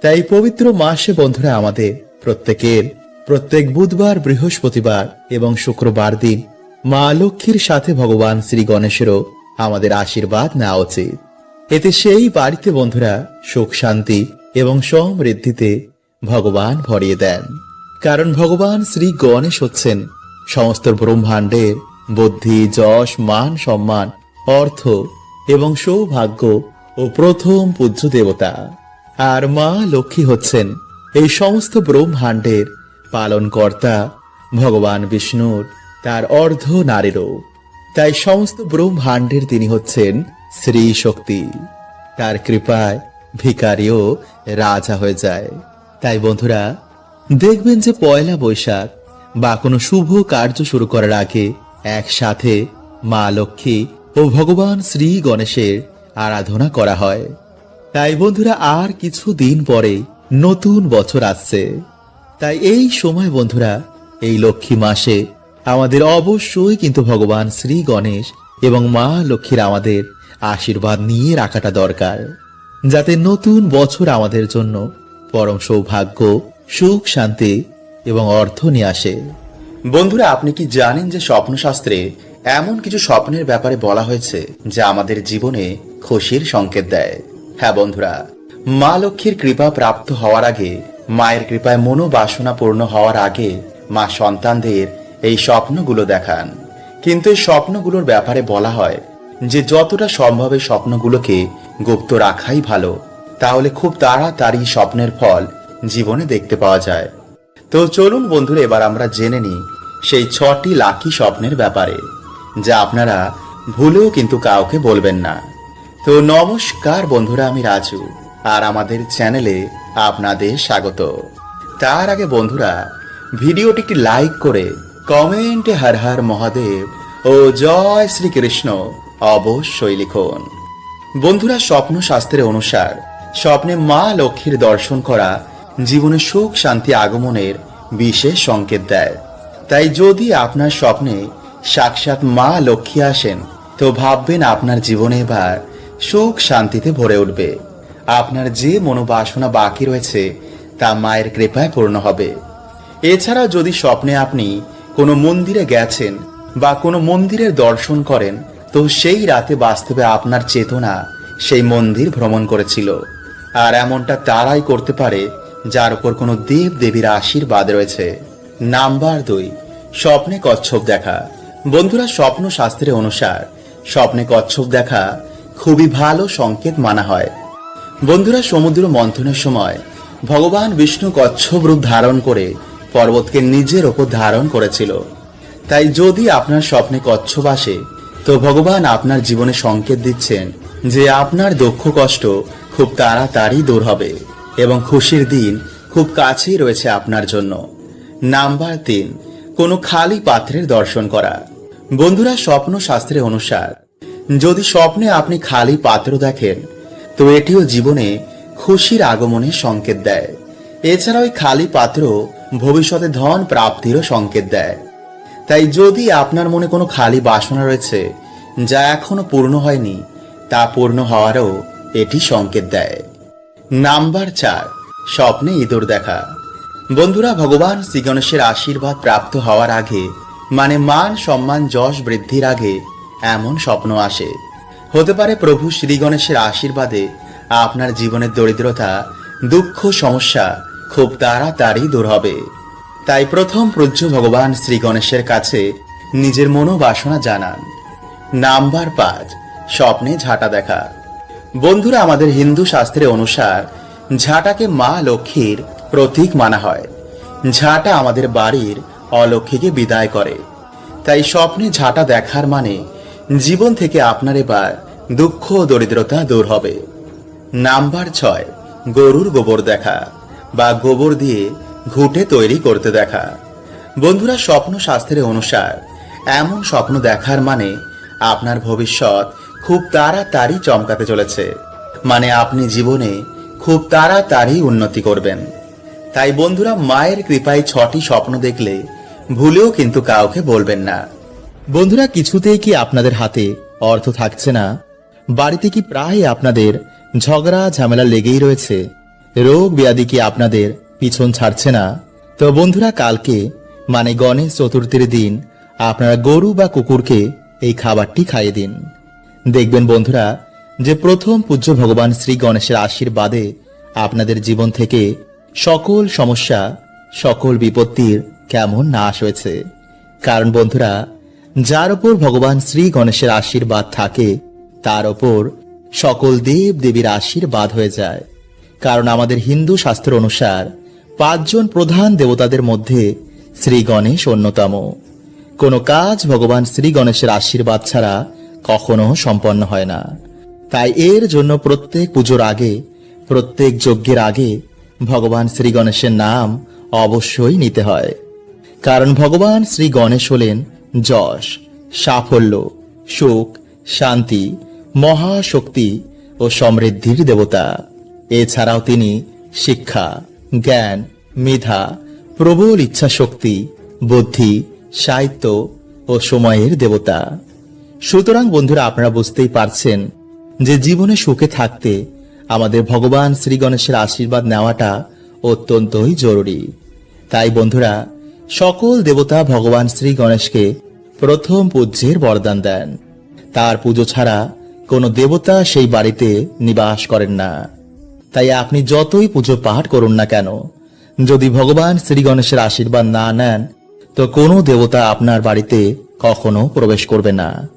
তাই পবিত্র মাসে বন্ধুরা আমাদের প্রত্যেকের প্রত্যেক বুধবার, বৃহস্পতিবার এবং শুক্রবার দিন মা লক্ষ্মীর সাথে ভগবান শ্রী গণেশেরও আমাদের আশীর্বাদ নেওয়া উচিত। এতে সেই বাড়িতে বন্ধুরা সুখ, শান্তি এবং সমৃদ্ধিতে ভগবান ভরিয়ে দেন। কারণ ভগবান শ্রী গণেশ হচ্ছেন সমস্ত ব্রহ্মাণ্ডের বুদ্ধি, যশ, মান, সম্মান, অর্থ এবং সৌভাগ্য ও প্রথম পূজ্য দেবতা। আর মা লক্ষ্মী হচ্ছেন এই সমস্ত ব্রহ্মাণ্ডের পালনকর্তা, ভগবান বিষ্ণুর তার অর্ধ নারীরও। তাই সমস্ত ব্রহ্মাণ্ডের তিনি হচ্ছেন শ্রী শক্তি তার কৃপায় ভিকারিও রাজা হয়ে যায়। তাই বন্ধুরা, দেখবেন যে পয়লা বৈশাখ বা কোনো শুভ কার্য শুরু করার আগে একসাথে মা লক্ষ্মী ও ভগবান শ্রী গণেশের আরাধনা করা হয়। তাই বন্ধুরা আর কিছু দিন পরে নতুন বছর আসছে। তাই এই সময় বন্ধুরা, এই লক্ষ্মী মাসে আমাদের অবশ্যই কিন্তু ভগবান শ্রী গণেশ এবং মা লক্ষ্মীর আমাদের আশীর্বাদ নিয়ে রাখাটা দরকার। যাতে নতুন বছর আমাদের জন্য পরম সৌভাগ্য, সুখ শান্তি এবং অর্থ নিয়ে আসে। বন্ধুরা, আপনি কি জানেন যে স্বপ্নশাস্ত্রে এমন কিছু স্বপ্নের ব্যাপারে বলা হয়েছে যা আমাদের জীবনে খুশির সংকেত দেয়? হ্যাঁ বন্ধুরা, মা লক্ষ্মীর কৃপা প্রাপ্ত হওয়ার আগে, মায়ের কৃপায় মনোবাসনা পূর্ণ হওয়ার আগে, মা সন্তানদের এই স্বপ্নগুলো দেখান। কিন্তু এই স্বপ্নগুলোর ব্যাপারে বলা হয় যে, যতটা সম্ভব এই স্বপ্নগুলোকে গুপ্ত রাখাই ভালো। তাহলে খুব তাড়াতাড়ি স্বপ্নের ফল জীবনে দেখতে পাওয়া যায়। তো চলুন বন্ধুরা, এবার আমরা জেনে নিই সেই ছটি লাকি স্বপ্নের ব্যাপারে, যা আপনারা ভুলেও কিন্তু কাউকে বলবেন না। তো নমস্কার বন্ধুরা, আমি রাজু, আর আমাদের চ্যানেলে আপনাদের স্বাগত। তার আগে বন্ধুরা, ভিডিওটি একটি লাইক করে কমেন্টে হর হর মহাদেব ও জয় শ্রীকৃষ্ণ অবশ্যই লিখুন। বন্ধুরা, স্বপ্ন শাস্ত্রের অনুসার, স্বপ্নে মা লক্ষ্মীর দর্শন করা জীবনে সুখ শান্তি আগমনের বিশেষ সংকেত দেয়। তাই যদি আপনার স্বপ্নে সাক্ষাৎ মা লক্ষ্মী আসেন, তো ভাববেন আপনার জীবনে এবার সুখ শান্তিতে ভরে উঠবে। আপনার যে মনোবাসনা বাকি রয়েছে, তা মায়ের কৃপায় পূর্ণ হবে। এছাড়াও যদি স্বপ্নে আপনি কোনো মন্দিরে গেছেন বা কোনো মন্দিরের দর্শন করেন, তো সেই রাতে বাস্তবে আপনার চেতনা সেই মন্দির ভ্রমণ করেছিল। আর এমনটা তারাই করতে পারে, যার উপর কোনো দেব দেবীর আশীর্বাদ রয়েছে। নাম্বার দুই, স্বপ্নে কচ্ছপ দেখা। বন্ধুরা, স্বপ্ন শাস্ত্রের অনুসার, স্বপ্নে কচ্ছপ দেখা খুবই ভালো সংকেত মানা হয়। বন্ধুরা, সমুদ্র মন্থনের সময় ভগবান বিষ্ণু কচ্ছপ রূপ ধারণ করে পর্বতকে নিজের ওপর ধারণ করেছিল। তাই যদি আপনার স্বপ্নে কচ্ছপ আসে, তো ভগবান আপনার জীবনে সংকেত দিচ্ছেন যে আপনার দুঃখ কষ্ট খুব তাড়াতাড়ি দূর হবে এবং খুশির দিন খুব কাছেই রয়েছে আপনার জন্য। নাম্বার তিন, কোনো খালি পাত্রের দর্শন করা। বন্ধুরা স্বপ্ন শাস্ত্রের অনুসার যদি স্বপ্নে আপনি খালি পাত্র দেখেন, তো এটিও জীবনে খুশির আগমনের সংকেত দেয়। এছাড়া ওই খালি পাত্র ভবিষ্যতে ধন প্রাপ্তিরও সংকেত দেয়। তাই যদি আপনার মনে কোনো খালি বাসনা রয়েছে, যা এখনও পূর্ণ হয়নি, তা পূর্ণ হওয়ারও এটি সংকেত দেয়। নাম্বার চার, স্বপ্নে ইঁদুর দেখা। বন্ধুরা, ভগবান শ্রী গণেশের আশীর্বাদ প্রাপ্ত হওয়ার আগে মানে মান সম্মান যশ বৃদ্ধির আগে এমন স্বপ্ন আসে। হতে পারে প্রভু শ্রী গণেশের আশীর্বাদে আপনার জীবনের দরিদ্রতা, দুঃখ, সমস্যা খুব তাড়াতাড়ি দূর হবে। তাই প্রথম পূজ্য ভগবান শ্রী গণেশের কাছে নিজের মনোবাসনা জানান। নাম্বার পাঁচ, স্বপ্নে ঝাঁটা দেখা। বন্ধুরা, আমাদের হিন্দু শাস্ত্রে অনুসার ঝাঁটাকে মা লক্ষ্মীর প্রতীক মানা হয়। ঝাঁটা আমাদের বাড়ির অলক্ষ্মীকে বিদায় করে। তাই স্বপ্নে ঝাঁটা দেখার মানে জীবন থেকে আপনার এবার দুঃখ দরিদ্রতা দূর হবে। নাম্বার ছয়, গরুর গোবর দেখা বা গোবর দিয়ে ঘুটে তৈরি করতে দেখা। বন্ধুরা, স্বপ্ন শাস্ত্রের অনুসার এমন স্বপ্ন দেখার মানে আপনার ভবিষ্যৎ খুব তাড়াতাড়ি চমকাতে চলেছে। মানে আপনি জীবনে খুব তাড়াতাড়ি উন্নতি করবেন। তাই বন্ধুরা, মায়ের কৃপায় ছটি স্বপ্ন দেখলে ভুলেও কিন্তু কাউকে বলবেন না। বন্ধুরা, কিছুতেই কি আপনাদের হাতে অর্থ থাকছে না? বাড়িতে কি প্রায় আপনাদের ঝগড়া, ঝামেলা লেগেই রয়েছে? রোগ ব্যাধি কি আপনাদের পিছন ছাড়ছে না? তো বন্ধুরা, কালকে মানে গণেশ চতুর্থীর দিন আপনারা গরু বা কুকুরকে এই খাবারটি খাইয়ে দিন। দেখবেন বন্ধুরা, যে প্রথম পূজ্য ভগবান শ্রী গণেশের আশীর্বাদে আপনাদের জীবন থেকে সকল সমস্যা, সকল বিপত্তির কেমন নাশ হয়েছে। কারণ বন্ধুরা যার ওপর ভগবান শ্রী গণেশের আশীর্বাদ থাকে, তার ওপর সকল দেব দেবীর আশীর্বাদ হয়ে যায়। কারণ আমাদের হিন্দু শাস্ত্র অনুসার পাঁচজন প্রধান দেবতাদের মধ্যে শ্রী গণেশ অন্যতম। কোনো কাজ ভগবান শ্রী গণেশের আশীর্বাদ ছাড়া কখনো সম্পন্ন হয় না। তাই এর জন্য প্রত্যেক পুজোর আগে, প্রত্যেক যজ্ঞের আগে ভগবান শ্রী গণেশের নাম অবশ্যই নিতে হয়। কারণ ভগবান শ্রী গণেশ হলেন যশ, সাফল্য, সুখ, শান্তি, মহাশক্তি ও সমৃদ্ধির দেবতা। এছাড়াও তিনি শিক্ষা, জ্ঞান, মেধা, প্রবল ইচ্ছা শক্তি বুদ্ধি, সাহিত্য ও সময়ের দেবতা। সুতরাং বন্ধুরা, আপনারা বুঝতেই পারছেন যে জীবনে সুখে থাকতে আমাদের ভগবান শ্রী গণেশের আশীর্বাদ নেওয়াটা অত্যন্তই জরুরি। তাই বন্ধুরা সকল দেবতা ভগবান শ্রী গণেশকে প্রথম পূজ্যের বরদান দেন। তার পুজো ছাড়া কোনো দেবতা সেই বাড়িতে নিবাস করেন না। তাই আপনি যতই পুজো পাঠ করুন না কেন, যদি ভগবান শ্রী গণেশের আশীর্বাদ না নেন, তো কোনো দেবতা আপনার বাড়িতে কখনো প্রবেশ করবে না।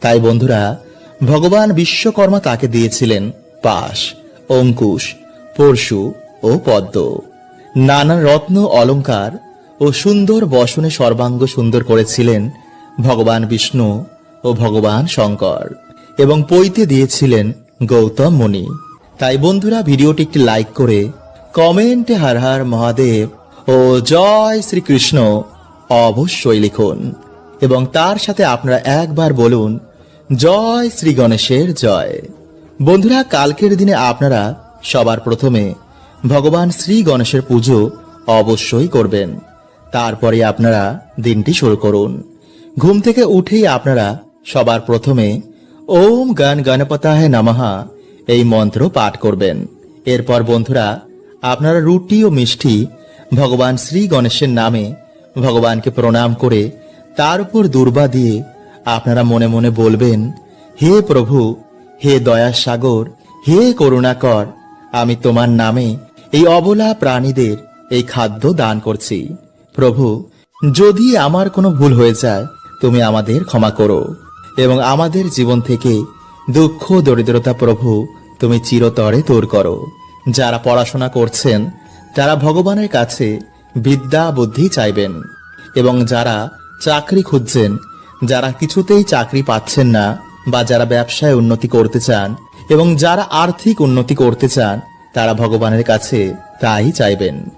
তাই বন্ধুরা, ভগবান বিশ্বকর্মা তাকে দিয়েছিলেন পাশ, অঙ্কুশ, পরশু ও পদ্ম। নানান রত্ন অলংকার ও সুন্দর বসনে সর্বাঙ্গ সুন্দর করেছিলেন ভগবান বিষ্ণু ও ভগবান শঙ্কর এবং পৈতে দিয়েছিলেন গৌতম মুনি। তাই বন্ধুরা, ভিডিওটি একটি লাইক করে কমেন্টে হার হার মহাদেব ও জয় শ্রীকৃষ্ণ অবশ্যই লিখুন এবং তার সাথে আপনারা একবার বলুন, জয় শ্রী গণেশের জয়। বন্ধুরা, কালকের দিনে আপনারা সবার প্রথমে ভগবান শ্রী গণেশের পুজো অবশ্যই করবেন। তারপরে আপনারা দিনটি শুরু করুন। ঘুম থেকে উঠেই আপনারা সবার প্রথমে ওম গান গণপতায় নামাহা এই মন্ত্র পাঠ করবেন। এরপর বন্ধুরা, আপনারা রুটি ও মিষ্টি ভগবান শ্রী গণেশের নামে ভগবানকে প্রণাম করে তার উপর দুর্বা দিয়ে আপনারা মনে মনে বলবেন, হে প্রভু, হে দয়া সাগর, হে করুণাকর, আমি তোমার নামে এই অবলা প্রাণীদের এই খাদ্য দান করছি। প্রভু, যদি আমার কোনো ভুল হয়ে যায়, তুমি আমাদের ক্ষমা করো। এবং আমাদের জীবন থেকে দুঃখ, দরিদ্রতা প্রভু, তুমি চিরতরে দূর করো। যারা পড়াশোনা করছেন, তারা ভগবানের কাছে বিদ্যা, বুদ্ধি চাইবেন। এবং যারা চাকরি খুঁজছেন, যারা কিছুতেই চাকরি পাচ্ছেন না, বা যারা ব্যবসায় উন্নতি করতে চান, এবং যারা আর্থিক উন্নতি করতে চান, তারা ভগবানের কাছে তাই চাইবেন।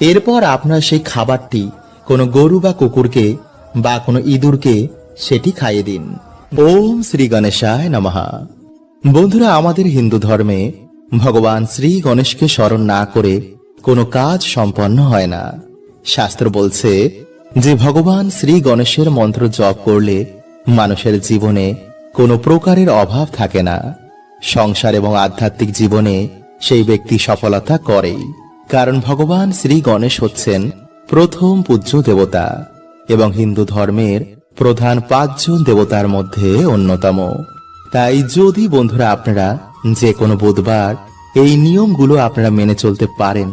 এরপর আপনার সেই খাবারটি কোনো গরু বা কুকুরকে বা কোনো ইঁদুরকে সেটি খাইয়ে দিন। ওম শ্রী গণেশায় নমহা বন্ধুরা, আমাদের হিন্দু ধর্মে ভগবান শ্রী গণেশকে স্মরণ না করে কোনো কাজ সম্পন্ন হয় না। শাস্ত্র বলছে যে, ভগবান শ্রী গণেশের মন্ত্র জপ করলে মানুষের জীবনে কোনো প্রকারের অভাব থাকে না। সংসার এবং আধ্যাত্মিক জীবনে সেই ব্যক্তি সফলতা করেই। কারণ ভগবান শ্রী গণেশ হচ্ছেন প্রথম পূজ্য দেবতা এবং হিন্দু ধর্মের প্রধান পাঁচজন দেবতার মধ্যে অন্যতম। তাই যদি বন্ধুরা আপনারা যে কোনো বুধবার এই নিয়মগুলো আপনারা মেনে চলতে পারেন,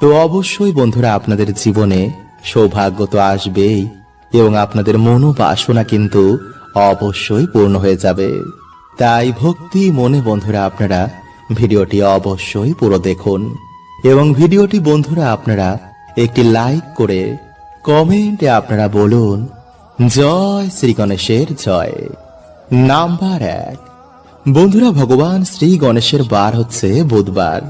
তো অবশ্যই বন্ধুরা আপনাদের জীবনে সৌভাগ্য তো আসবেই এবং আপনাদের মনোবাসনা কিন্তু অবশ্যই পূর্ণ হয়ে যাবে। তাই ভক্তি মনে বন্ধুরা আপনারা ভিডিওটি অবশ্যই পুরো দেখুন। এবং ভিডিওটি বন্ধুরা আপনারা একটি লাইক করে কমেন্টে আপনারা বলুন, জয় শ্রী গণেশের জয়। নাম্বার এক। বন্ধুরা, ভগবান শ্রী গণেশের বার হচ্ছে বুধবার।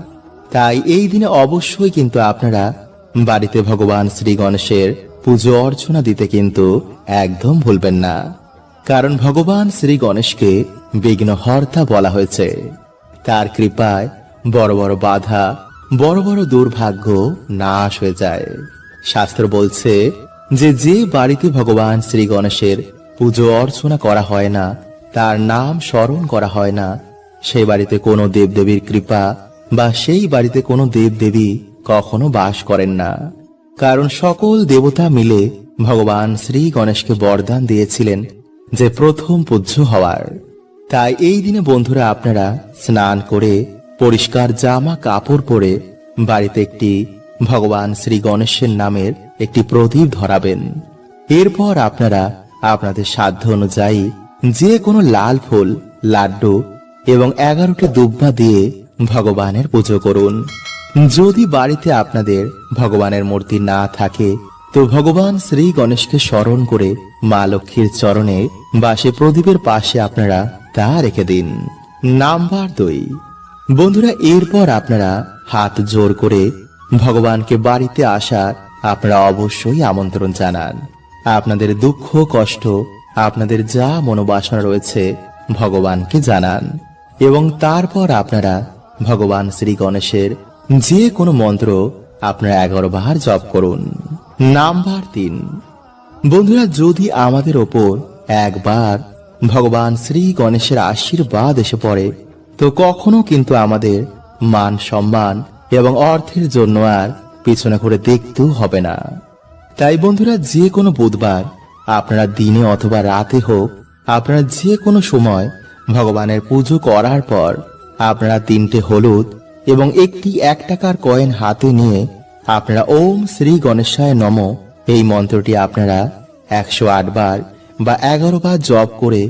তাই এই দিনে অবশ্যই কিন্তু আপনারা বাড়িতে ভগবান শ্রী গণেশের পুজো অর্চনা দিতে কিন্তু একদম ভুলবেন না। কারণ ভগবান শ্রী গণেশকে বিঘ্নহর্তা বলা হয়েছে। তার কৃপায় বড় বড় বাধা বড় বড় দুর্ভাগ্য নাশ হয়ে যায়। শাস্ত্র বলছে যে যে বাড়িতে ভগবান শ্রী গণেশের পুজো অর্চনা করা হয় না, তার নাম স্মরণ করা হয় না। সেই বাড়িতে কোনো দেবদেবীর কৃপা বা সেই বাড়িতে কোনো দেব দেবী কখনো বাস করেন না। কারণ সকল দেবতা মিলে ভগবান শ্রী গণেশকে বরদান দিয়েছিলেন যে প্রথম পূজ্য হওয়ার। তাই এই দিনে বন্ধুরা আপনারা স্নান করে পরিষ্কার জামা কাপড় পরে বাড়িতে একটি ভগবান শ্রী গণেশের নামের একটি প্রদীপ ধরাবেন। এরপর আপনারা আপনাদের সাধ্য অনুযায়ী যে কোনো লাল ফুল, লাড্ডু এবং এগারোটি দুব্বা দিয়ে ভগবানের পুজো করুন। যদি বাড়িতে আপনাদের ভগবানের মূর্তি না থাকে, তো ভগবান শ্রী গণেশকে স্মরণ করে মা লক্ষ্মীর চরণে বা সে প্রদীপের পাশে আপনারা তা রেখে দিন। নাম্বার দুই। বন্ধুরা, এরপর আপনারা হাত জোর করে ভগবানকে বাড়িতে আসার আপনারা অবশ্যই আমন্ত্রণ জানান। আপনাদের দুঃখ, কষ্ট, আপনাদের যা মনোবাসনা রয়েছে ভগবানকে জানান। এবং তারপর আপনারা ভগবান শ্রী গণেশের যে কোনো মন্ত্র আপনারা এগারো বার জপ করুন। নাম্বার তিন। বন্ধুরা, যদি আমাদের ওপর একবার ভগবান শ্রী গণেশের আশীর্বাদ এসে পড়ে তো কখনো কিন্তু আমাদের মান সম্মান এবং অর্থের জন্য আর পিছনে করে দেখতেও হবে না। তাই বন্ধুরা, যে কোনো বুধবার, আপনারা দিনে অথবা রাতে হোক, আপনারা যে কোনো সময় ভগবানের পুজো করার পর আপনারা তিনটে হলুদ এবং একটি এক টাকার কয়েন হাতে নিয়ে আপনারা ওম শ্রী গণেশায় নম এই মন্ত্রটি আপনারা একশো বার বা এগারো বার জপ করে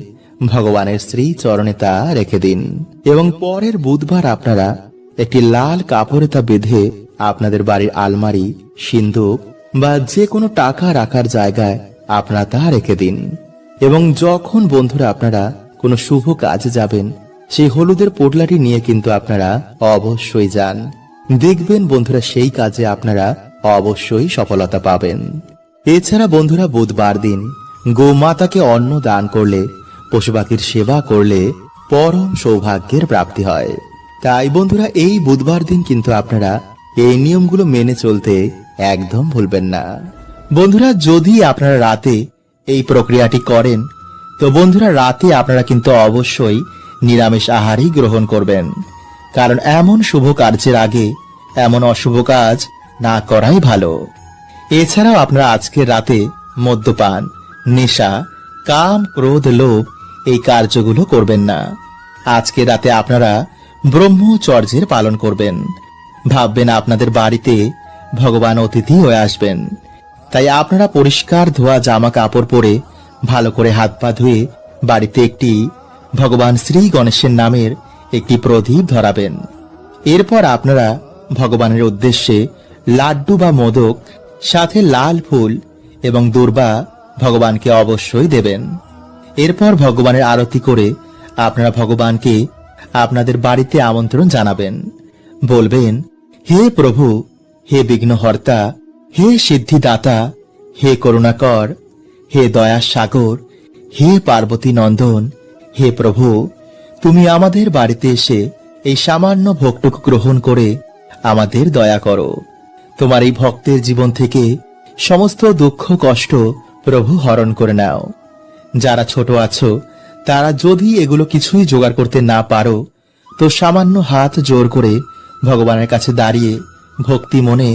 ভগবানের শ্রী চরণে তা রেখে দিন। এবং পরের বুধবার আপনারা একটি লাল কাপড়ে তা বেঁধে আপনাদের বাড়ির আলমারি সিন্ধুক বা যে কোনো টাকা রাখার জায়গায় আপনারা তা রেখে দিন। এবং যখন বন্ধুরা আপনারা কোনো শুভ কাজে যাবেন, সেই হলুদের পোটলাটি নিয়ে কিন্তু আপনারা অবশ্যই যান। দেখবেন বন্ধুরা সেই কাজে আপনারা অবশ্যই সফলতা পাবেন। এছাড়া বন্ধুরা বুধবার দিন গোমাতাকে অন্ন দান করলে পশু পাখির সেবা করলে পরম সৌভাগ্যের প্রাপ্তি হয়। তাই বন্ধুরা, এই বুধবার দিন কিন্তু আপনারা এই নিয়মগুলো মেনে চলতে একদম ভুলবেন না। বন্ধুরা, যদি আপনারা রাতে এই প্রক্রিয়াটি করেন, তো বন্ধুরা, রাতে আপনারা কিন্তু অবশ্যই নিরামিষ আহারই গ্রহণ করবেন। কারণ এমন শুভ কার্যের আগে এমন অশুভ কাজ না করাই ভালো। এছাড়াও আপনারা আজকের রাতে মদ্যপান, নেশা, কাম, ক্রোধ, লোভ এই কার্যগুলো করবেন না। আজকে রাতে আপনারা ব্রহ্মচর্যের পালন করবেন। ভাববেন আপনাদের বাড়িতে ভগবান অতিথি হয়ে আসবেন। তাই আপনারা পরিষ্কার ধোয়া জামা কাপড় পরে ভালো করে হাত পা ধুয়ে বাড়িতে একটি ভগবান শ্রী গণেশের নামের একটি প্রদীপ ধরাবেন। এরপর আপনারা ভগবানের উদ্দেশ্যে লাড্ডু বা মোদক, সাথে লাল ফুল এবং দুর্বা ভগবানকে অবশ্যই দেবেন। এরপর ভগবানের আরতি করে আপনারা ভগবানকে আপনাদের বাড়িতে আমন্ত্রণ জানাবেন। বলবেন, হে প্রভু, হে বিঘ্নহর্তা, হে সিদ্ধিদাতা, হে করুণাকর, হে দয়া সাগর হে পার্বতী নন্দন হে প্রভু, তুমি আমাদের বাড়িতে এসে এই সামান্য ভোগটুকু গ্রহণ করে আমাদের দয়া করো। তোমার এই ভক্তের জীবন থেকে সমস্ত দুঃখ কষ্ট প্রভু হরণ করে নাও। যারা ছোট আছো, তারা যদি এগুলো কিছুই জোগাড় করতে না পারো, তো সামান্য হাত জোর করে ভগবানের কাছে দাঁড়িয়ে ভক্তি মনে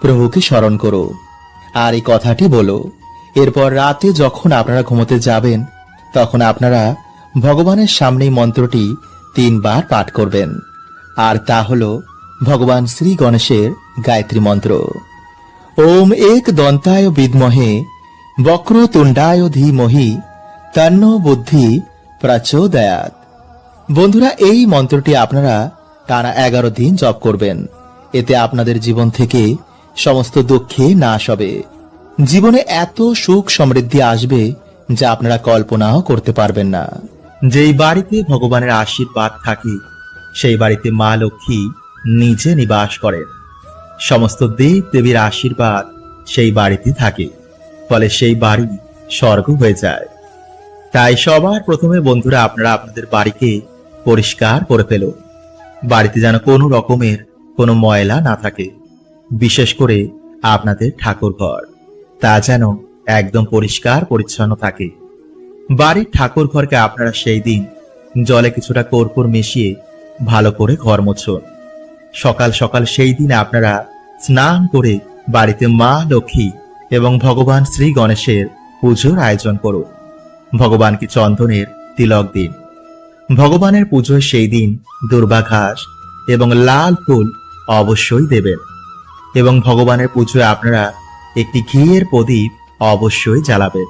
প্রভুকে স্মরণ করো। আর এই কথাটি বলো, এরপর রাতে যখন আপনারা ঘুমোতে যাবেন, তখন আপনারা ভগবানের সামনেই মন্ত্রটি তিনবার পাঠ করবেন। আর তা হল ভগবান শ্রী গণেশের গায়ত্রী মন্ত্র। ওম এক দন্তায় বিদ্মহে, বক্রতুণ্ডায় ধীমহি তন্ন বুদ্ধি প্রচোদয়াত বন্ধুরা, এই মন্ত্রটি আপনারা টানা এগারো দিন জপ করবেন। এতে আপনাদের জীবন থেকে সমস্ত দুঃখে নাশ হবে। জীবনে এত সুখ সমৃদ্ধি আসবে যা আপনারা কল্পনাও করতে পারবেন না। যেই বাড়িতে ভগবানের আশীর্বাদ থাকে, সেই বাড়িতে মা লক্ষ্মী নিজে নিবাস করেন। সমস্ত দেব দেবীর আশীর্বাদ সেই বাড়িতে থাকে, ফলে সেই বাড়ি স্বর্গ হয়ে যায়। তাই সবার প্রথমে বন্ধুরা আপনারা আপনাদের বাড়িকে পরিষ্কার করে ফেলুন বাড়িতে যেন কোনো রকমের কোনো ময়লা না থাকে, বিশেষ করে আপনাদের ঠাকুর ঘর তা যেন একদম পরিষ্কার পরিচ্ছন্ন থাকে। বাড়ির ঠাকুর ঘরকে আপনারা সেই দিন জলে কিছুটা কর্পূর মিশিয়ে ভালো করে ঘর মুছুন। সকাল সকাল সেই দিনে আপনারা স্নান করে বাড়িতে মা লক্ষ্মী এবং ভগবান শ্রী গণেশের পুজোর আয়োজন করুন। ভগবানকে চন্দনের তিলক দিন। ভগবানের পুজোয় সেই দিন দুর্বা ঘাস এবং লাল ফুল অবশ্যই দেবেন। এবং ভগবানের পুজোয় আপনারা একটি ঘিয়ের প্রদীপ অবশ্যই জ্বালাবেন।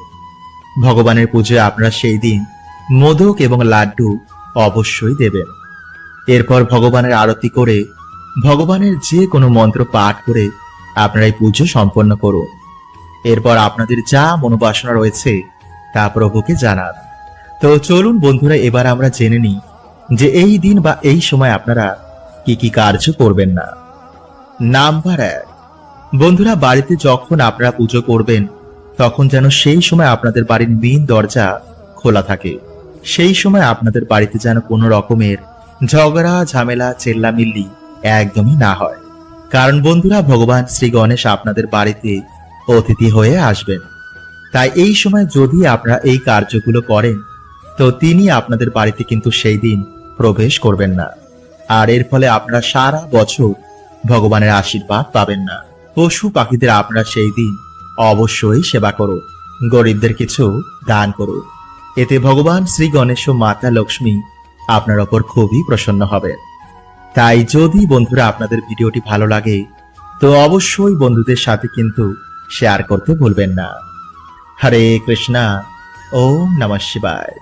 ভগবানের পুজোয় আপনারা সেই দিন মোদক এবং লাড্ডু অবশ্যই দেবেন। এরপর ভগবানের আরতি করে, ভগবানের যে কোনো মন্ত্র পাঠ করে আপনারা এই পুজো সম্পন্ন করুন। এরপর আপনাদের যা মনোবাসনা রয়েছে তা প্রভুকে জানান। তো চলুন বন্ধুরা, এবার আমরা জেনে নিই যে এই দিন বা এই সময় আপনারা কি কি কার্য করবেন না। নাম্বার এক, বন্ধুরা, বাড়িতে যখন আপনারা পুজো করবেন, তখন যেন সেই সময় আপনাদের বাড়ির মেইন দরজা খোলা থাকে। সেই সময় আপনাদের বাড়িতে যেন কোনো রকমের ঝগড়া, ঝামেলা, চেল্লামিল্লি একদমই না হয়। কারণ বন্ধুরা, ভগবান শ্রী গণেশ আপনাদের বাড়িতে অতিথি হয়ে আসবেন। তাই এই সময় যদি আপনারা এই কার্যগুলো করেন, তো তিনি আপনাদের বাড়িতে কিন্তু সেই দিন প্রবেশ করবেন না। আর এর ফলে আপনারা সারা বছর ভগবানের আশীর্বাদ পাবেন না। পশু পাখিদের আপনারা সেই দিন অবশ্যই সেবা করুন, গরিবদের কিছু দান করুন। এতে ভগবান শ্রী গণেশ ও মাতা লক্ষ্মী আপনার ওপর খুবই প্রসন্ন হবেন। তাই যদি বন্ধুরা আপনাদের ভিডিওটি ভালো লাগে, তো অবশ্যই বন্ধুদের সাথে কিন্তু শেয়ার করতে ভুলবেন না। হরে কৃষ্ণা ওম নমঃ শিবায়